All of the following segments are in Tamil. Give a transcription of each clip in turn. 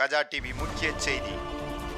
கஜா டிவி முக்கிய செய்தி.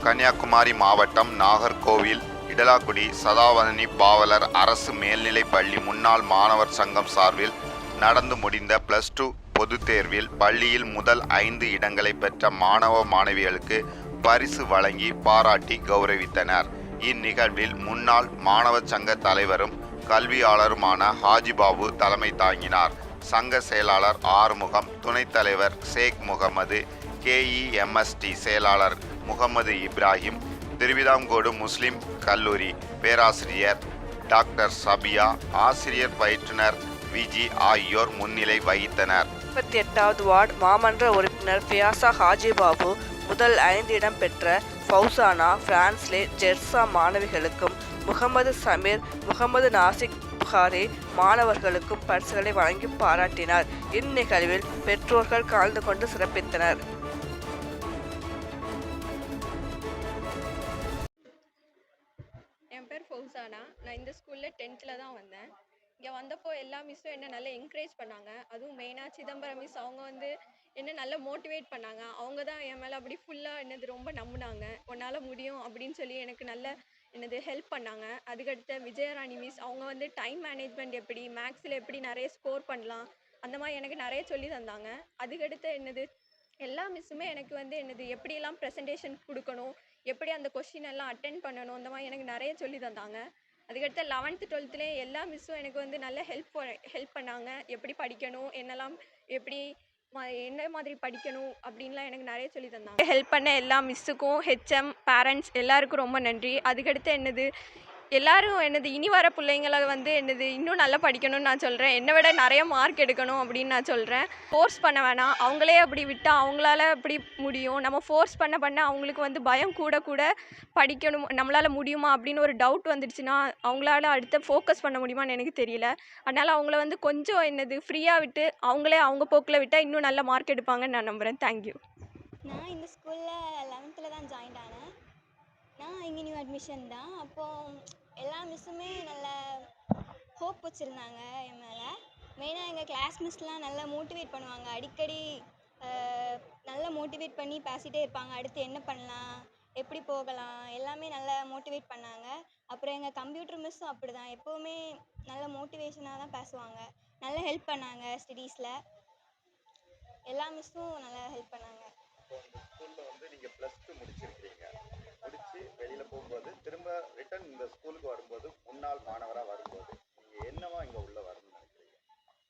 கன்னியாகுமரி மாவட்டம் நாகர்கோவில் இடலாக்குடி சதாவதனி பாவலர் அரசு மேல்நிலைப் பள்ளி முன்னாள் மாணவர் சங்கம் சார்பில் நடந்து முடிந்த பிளஸ் டூ பொதுத் தேர்வில் பள்ளியில் முதல் ஐந்து இடங்களை பெற்ற மாணவ மாணவிகளுக்கு பரிசு வழங்கி பாராட்டி கௌரவித்தனர். இந்நிகழ்வில் முன்னாள் மாணவர் சங்க தலைவரும் கல்வியாளருமான ஹாஜிபாபு தலைமை தாங்கினார். சங்க செயலாளர் ஆறுமுகம் துணைத் தலைவர் ஷேக் முகமது கேஇஎம்எஸ்டி செயலாளர் முகமது இப்ராஹிம் திருவிதாங்கோடு முஸ்லிம் கல்லூரி பேராசிரியர் டாக்டர் சபியா ஆசிரியர் பயிற்றுனர் விஜி ஆகியோர் முன்னிலை வகித்தனர். முப்பத்தி எட்டாவது வார்டு மாமன்ற உறுப்பினர் பியாசா ஹாஜி பாபு முதல் ஐந்து இடம் பெற்ற ஃபௌசானா பிரான்ஸ்லே ஜெர்சா மாணவிகளுக்கும் முகமது சமீர் முகமது நாசிக் புகாரி மாணவர்களுக்கும் பரிசுகளை வழங்கி பாராட்டினார். இந்நிகழ்வில் பெற்றோர்கள் கலந்து கொண்டு சிறப்பித்தனர். வந்தப்போ எல்லா மிஸ்ஸும் என்ன நல்லா என்கரேஜ் பண்ணாங்க. அதுவும் மெயினாக சிதம்பரம் மிஸ் அவங்க வந்து என்ன நல்லா மோட்டிவேட் பண்ணாங்க. அவங்க தான் என் மேலே அப்படி ஃபுல்லாக என்னது ரொம்ப நம்பினாங்க. உன்னால் முடியும் அப்படின்னு சொல்லி எனக்கு நல்ல என்னது ஹெல்ப் பண்ணாங்க. அதுக்கடுத்த விஜயராணி மிஸ் அவங்க வந்து டைம் மேனேஜ்மெண்ட் எப்படி மேக்ஸில் எப்படி நிறைய ஸ்கோர் பண்ணலாம் அந்த மாதிரி எனக்கு நிறைய சொல்லி தந்தாங்க. அதுக்கடுத்து என்னது எல்லா மிஸ்ஸுமே எனக்கு வந்து என்னது எப்படியெல்லாம் ப்ரெசன்டேஷன் கொடுக்கணும் எப்படி அந்த கொஷின் எல்லாம் அட்டென்ட் பண்ணணும் இந்த மாதிரி எனக்கு நிறைய சொல்லி தந்தாங்க. அதுக்கடுத்து லெவன்த்து டுவெல்த்துலேயே எல்லா மிஸ்ஸும் எனக்கு வந்து நல்ல ஹெல்ப் ஹெல்ப் பண்ணாங்க. எப்படி படிக்கணும் என்னெல்லாம் எப்படி என்ன மாதிரி படிக்கணும் அப்படின்லாம் எனக்கு நிறைய சொல்லி தந்தாங்க. ஹெல்ப் பண்ண எல்லா மிஸ்ஸுக்கும் ஹெச்எம் பேரண்ட்ஸ் எல்லாருக்கும் ரொம்ப நன்றி. அதுக்கடுத்து என்னது எல்லாரும் என்னது இனி வர பிள்ளைங்கள வந்து என்னது இன்னும் நல்லா படிக்கணும்னு நான் சொல்கிறேன் என்னை விட நிறைய மார்க் எடுக்கணும் அப்படின்னு நான் சொல்கிறேன் ஃபோர்ஸ் பண்ண வேணாம். அவங்களே அப்படி விட்டால் அவங்களால அப்படி முடியும்? நம்ம ஃபோர்ஸ் பண்ண பண்ண அவங்களுக்கு வந்து பயம் கூட கூட படிக்கணும் நம்மளால் முடியுமா அப்படின்னு ஒரு டவுட் வந்துடுச்சுன்னா அவங்களால அடுத்த ஃபோக்கஸ் பண்ண முடியுமான்னு எனக்கு தெரியல. அதனால் அவங்கள வந்து கொஞ்சம் என்னது ஃப்ரீயாக விட்டு அவங்களே அவங்க போக்கில் விட்டால் இன்னும் நல்ல மார்க் எடுப்பாங்கன்னு நான் நம்புகிறேன் தேங்க்யூ நான் இந்த ஸ்கூலில் லெவன்த்தில் தான் ஜாயின் ஆனேன். நான் இங்கே நியூ அட்மிஷன் தான். அப்போது எல்லா மிஸ்ஸுமே நல்ல ஹோப் வச்சுருந்தாங்க என் மேலே. மெயினாக எங்கள் கிளாஸ் மிஸ்லாம் நல்லா மோட்டிவேட் பண்ணுவாங்க. அடிக்கடி நல்லா மோட்டிவேட் பண்ணி பேசிகிட்டே இருப்பாங்க. அடுத்து என்ன பண்ணலாம்? எப்படி போகலாம்? எல்லாமே நல்லா மோட்டிவேட் பண்ணாங்க. அப்புறம் எங்கள் கம்ப்யூட்டர் மிஸ்ஸும் அப்படி தான் எப்போவுமே நல்ல மோட்டிவேஷனாக தான் பேசுவாங்க. நல்லா ஹெல்ப் பண்ணாங்க ஸ்டடீஸில் எல்லா மிஸ்ஸும் நல்லா ஹெல்ப் பண்ணாங்க. இப்போ ஸ்கூலில் வந்து நீங்கள் ப்ளஸ் டூ முடிச்சு வெளியில் போகும்போது திரும்ப ரிட்டர்ன் இந்த ஸ்கூலுக்கு வரும்போது முன்னாள் மாணவராக வரும்போது நீங்கள் என்னவா இங்கே உள்ள வரணும்னு நினைக்கிறீங்க?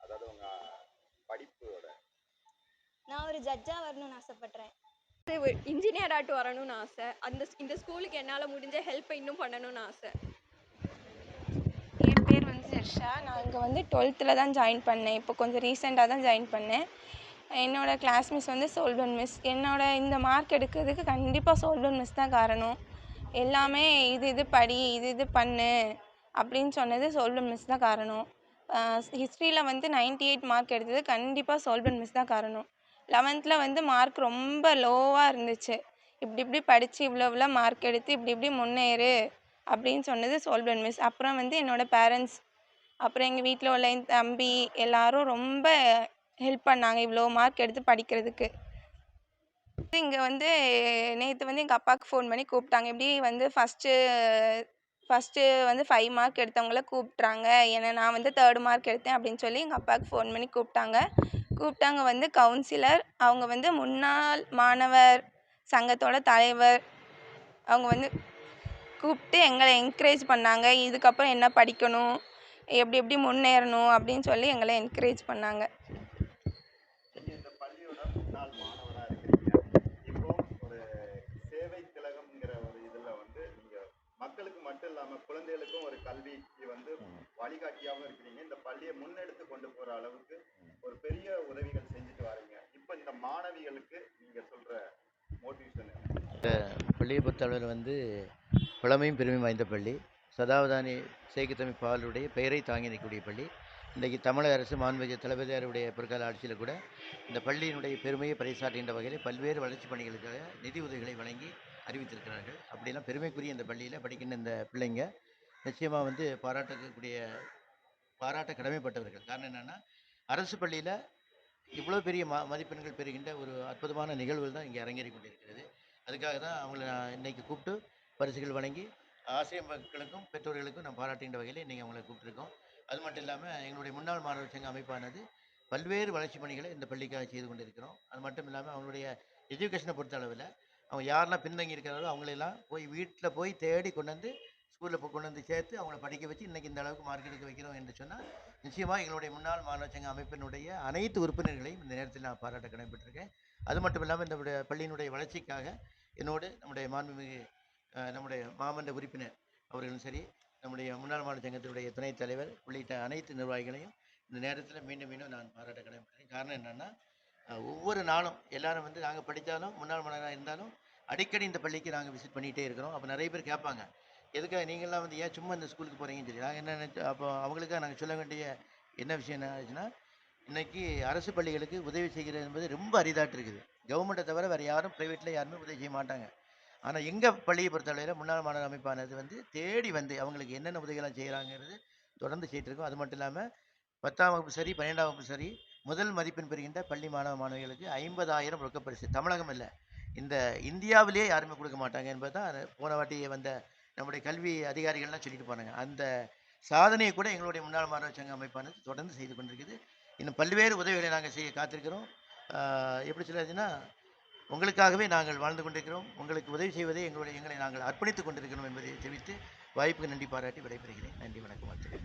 அதாவது உங்கள் படிப்போட. நான் ஒரு ஜட்ஜாக வரணும்னு ஆசைப்பட்றேன். இன்ஜினியர் ஆட்டு வரணும்னு ஆசை. அந்த இந்த ஸ்கூலுக்கு என்னால் முடிஞ்ச ஹெல்ப்பை இன்னும் பண்ணணும்னு ஆசை. என் பேர் வந்து ஜெர்ஷா நான் இங்கே வந்து டுவெல்த்தில் தான் ஜாயின் பண்ணேன். இப்போ கொஞ்சம் ரீசெண்டாக தான் ஜாயின் பண்ணேன். என்னோடய கிளாஸ் மிஸ் வந்து சோல்வன் மிஸ் என்னோடய இந்த மார்க் எடுக்கிறதுக்கு கண்டிப்பாக சோல்வன் மிஸ் தான் காரணம். எல்லாமே இது இது படி இது இது பண்ணு அப்படின்னு சொன்னது சோல்வன் மிஸ் தான் காரணம். ஹிஸ்ட்ரியில் வந்து 98 எயிட் மார்க் எடுத்தது கண்டிப்பாக சோல்வன் மிஸ் தான் காரணம். லெவன்த்தில் வந்து மார்க் ரொம்ப லோவாக இருந்துச்சு. இப்படி இப்படி படித்து இவ்வளோ இவ்வளோ மார்க் எடுத்து இப்படி இப்படி முன்னேறு அப்படின்னு சொன்னது சோல்வன் மிஸ் அப்புறம் வந்து என்னோடய பேரண்ட்ஸ் அப்புறம் எங்கள் வீட்டில் உள்ள என் தம்பி எல்லாரும் ரொம்ப ஹெல்ப் பண்ணாங்க. இவ்வளோ மார்க் எடுத்து படிக்கிறதுக்கு. இங்கே வந்து நேற்று வந்து எங்கள் அப்பாவுக்கு ஃபோன் பண்ணி கூப்பிட்டாங்க. எப்படி வந்து ஃபஸ்ட்டு ஃபஸ்ட்டு வந்து ஃபைவ் மார்க் எடுத்தவங்கள கூப்பிட்றாங்க ஏன்னா நான் வந்து தேர்ட் மார்க் எடுத்தேன் அப்படின்னு சொல்லி எங்கள் அப்பாவுக்கு ஃபோன் பண்ணி கூப்பிட்டாங்க. கூப்பிட்டாங்க வந்து கவுன்சிலர் அவங்க வந்து முன்னாள் மாணவர் சங்கத்தோட தலைவர் அவங்க வந்து கூப்பிட்டு எங்களை என்கரேஜ் பண்ணாங்க. இதுக்கப்புறம் என்ன படிக்கணும்? எப்படி எப்படி முன்னேறணும்? அப்படின்னு சொல்லி எங்களை என்கரேஜ் பண்ணாங்க நீங்கள் இந்த பள்ளியோட முன்னாள் மாணவராக இருக்கிறீங்க இப்போ ஒரு சேவை திலகம்ங்கிற ஒரு இதில் வந்து நீங்கள் மக்களுக்கு மட்டும் இல்லாமல் குழந்தைகளுக்கும் ஒரு கல்விக்கு வந்து வழிகாட்டியாகவும் இருக்கிறீங்க. இந்த பள்ளியை முன்னெடுத்து கொண்டு போகிற அளவுக்கு ஒரு பெரிய உதவிகள் செஞ்சுட்டு வரீங்க. இப்போ இந்த மாணவிகளுக்கு நீங்கள் சொல்கிற மோட்டிவேஷன் பள்ளியை பொறுத்தளவில் வந்து பழமையும் பெருமையும் வாய்ந்த பள்ளி. சதாவதானி சேகுத்தமி பாலுடைய பெயரை தாங்கி நிற்கக்கூடிய பள்ளி. இன்றைக்கு தமிழக அரசு மாண்புமிகு தளபதியாருடைய பிற்கால ஆட்சியில் கூட இந்த பள்ளியினுடைய பெருமையை பறைசாற்றுகின்ற வகையில் பல்வேறு வளர்ச்சிப் பணிகளுக்காக நிதி உதவிகளை வழங்கி அறிவித்திருக்கிறார்கள். அப்படியெல்லாம் பெருமைக்குரிய இந்த பள்ளியில் படிக்கின்ற இந்த பிள்ளைங்க நிச்சயமாக வந்து பாராட்டக்கூடிய பாராட்ட கடமைப்பட்டவர்கள். காரணம் என்னென்னா அரசு பள்ளியில் இவ்வளோ பெரிய ம மதிப்பெண்கள் பெறுகின்ற ஒரு அற்புதமான நிகழ்வுகள் தான் இங்கே அரங்கேறி கொண்டிருக்கிறது. அதுக்காக தான் அவங்கள நான் இன்றைக்கி கூப்பிட்டு பரிசுகள் வழங்கி ஆசிரியர் மக்களுக்கும் பெற்றோர்களுக்கும் நான் பாராட்டுகின்ற வகையில் இன்றைக்கி அவங்களை கூப்பிட்டுருக்கோம். அது மட்டும் இல்லாமல் எங்களுடைய முன்னாள் மாணவர் சங்க அமைப்பானது பல்வேறு வளர்ச்சி பணிகளை இந்த பள்ளிக்காக செய்து கொண்டிருக்கிறோம். அது மட்டும் இல்லாமல் அவங்களுடைய எஜுகேஷனை பொறுத்த அளவில் அவங்க யாரெல்லாம் பின்தங்கி இருக்கிறாரோ அவங்களெல்லாம் போய் வீட்டில் போய் தேடி கொண்டு வந்து ஸ்கூலில் போய் கொண்டு வந்து சேர்த்து அவங்கள படிக்க வச்சு இன்றைக்கி இந்த அளவுக்கு மார்க் எடுக்க வைக்கிறோம் என்று சொன்னால் நிச்சயமாக எங்களுடைய முன்னாள் மாணவ சங்க அமைப்பினுடைய அனைத்து உறுப்பினர்களையும் இந்த நேரத்தில் நான் பாராட்ட கடமைப்பட்டிருக்கேன். அது மட்டும் இல்லாமல் இந்த பள்ளியினுடைய வளர்ச்சிக்காக என்னோடு நம்முடைய மாண்புமிகு நம்முடைய மாமன்ற உறுப்பினர் அவர்களும் சரி நம்முடைய முன்னாள் மாநில சங்கத்தினுடைய துணைத் தலைவர் உள்ளிட்ட அனைத்து நிர்வாகிகளையும் இந்த நேரத்தில் மீண்டும் மீண்டும் நான் பாராட்ட கடமைப்பட்டேன் காரணம் என்னென்னா ஒவ்வொரு நாளும் எல்லாரும் வந்து நாங்கள் படித்தாலும் முன்னாள் மாணவராக இருந்தாலும் அடிக்கடி இந்த பள்ளிக்கு நாங்கள் விசிட் பண்ணிகிட்டே இருக்கிறோம். அப்போ நிறைய பேர் கேட்பாங்க எதுக்காக நீங்கள்லாம் வந்து ஏன் சும்மா இந்த ஸ்கூலுக்கு போகிறீங்கன்னு சொல்லி? நாங்கள் என்ன அப்போ அவங்களுக்காக நாங்கள் சொல்ல வேண்டிய என்ன விஷயம் என்ன ஆச்சுன்னா இன்றைக்கி அரசு பள்ளிகளுக்கு உதவி செய்கிறது என்பது ரொம்ப அரிதாட்டு இருக்குது. கவர்மெண்ட்டை தவிர வேறு யாரும் ப்ரைவேட்டில் யாருமே உதவி செய்ய மாட்டாங்க. ஆனால் எங்கள் பள்ளியை பொறுத்தளவில் முன்னாள் மாணவர் அமைப்பானது வந்து தேடி வந்து அவங்களுக்கு என்னென்ன உதவிகள்லாம் செய்கிறாங்கிறது தொடர்ந்து செய்துட்டு இருக்கோம் அது மட்டும் இல்லாமல் பத்தாம் வகுப்பு சரி பன்னெண்டாம் வகுப்பு சரி முதல் மதிப்பெண் பெறுகின்ற பள்ளி மாணவ மாணவிகளுக்கு ஐம்பதாயிரம் ரொக்கப்பரிசு தமிழகம் இல்லை. இந்த இந்தியாவிலேயே யாருமே கொடுக்க மாட்டாங்க என்பது தான் போன வாட்டி வந்த நம்முடைய கல்வி அதிகாரிகள்லாம் சொல்லிட்டு போனாங்க. அந்த சாதனையை கூட எங்களுடைய முன்னாள் மாணவர் சங்க அமைப்பானது தொடர்ந்து செய்து கொண்டிருக்குது. இன்னும் பல்வேறு உதவிகளை நாங்கள் செய்ய காத்திருக்கிறோம். எப்படி சொல்லுறதுன்னா உங்களுக்காகவே நாங்கள் வாழ்ந்து கொண்டிருக்கிறோம். உங்களுக்கு உதவி செய்வதே எங்களுடைய எங்களை நாங்கள் அர்ப்பணித்துக் கொண்டிருக்கிறோம் என்பதை தெரிவித்து வாய்ப்புக்கு நன்றி பாராட்டி விடைபெறுகிறேன். நன்றி வணக்கம் வாழ்த்துக்கள்.